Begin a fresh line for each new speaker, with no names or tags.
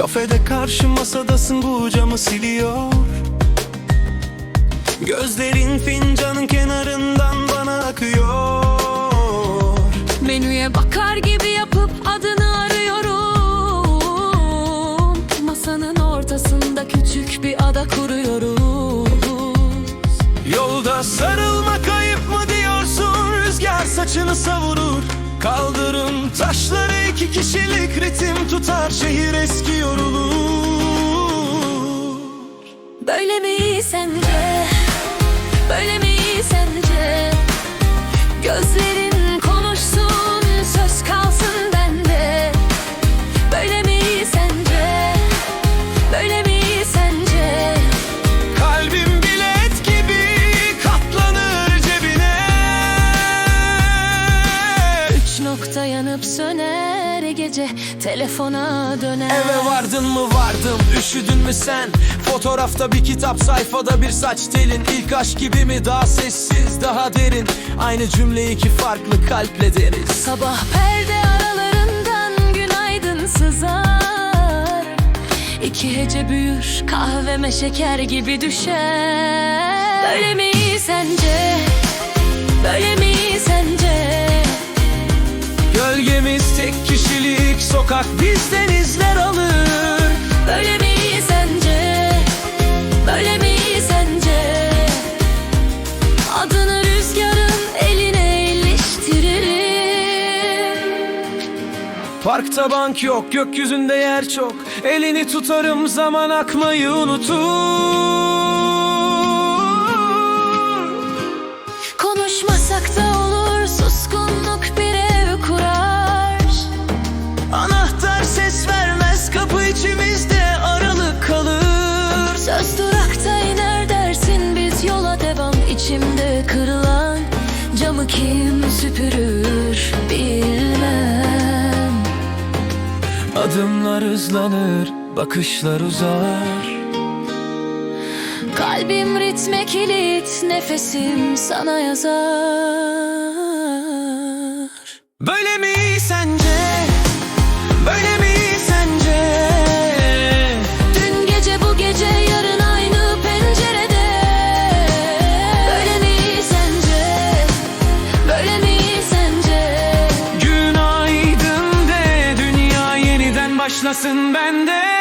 Kafede karşı masadasın bu camı siliyor. Gözlerin fincanın kenarından bana akıyor.
Menüye bakar gibi yapıp adını arıyorum. Masanın ortasında küçük bir ada kuruyoruz.
Yolda sarılmak ayıp mı diyorsun? Rüzgar saçını savurur. Kaldırım ritim tutar Şehir eski yorulur
Böyle mi sence? Böyle mi sence? Gözlerin gece telefona döner.
Eve vardın mı vardım üşüdün mü sen? Fotoğrafta bir kitap sayfada bir saç telin. İlk aşk gibi mi daha sessiz daha derin? Aynı cümleyi iki farklı kalple deriz.
Sabah perde aralarından günaydın sızar. İki hece büyür kahveme şeker gibi düşer. Böyle mi sence? Böyle mi
Parkta bank yok gökyüzünde yer çok. Elini tutarım zaman akmayı unutur.
Konuşmasak da olur suskunluk bir ev kurar.
Anahtar ses vermez kapı içimizde aralık kalır.
Söz durakta iner dersin biz yola devam. İçimde kırılan Camı kim süpürür bilmem
Adımlar hızlanır bakışlar uzar
Kalbim ritme kilit nefesim sana yazar
Böyle mi sence? başlasın bende.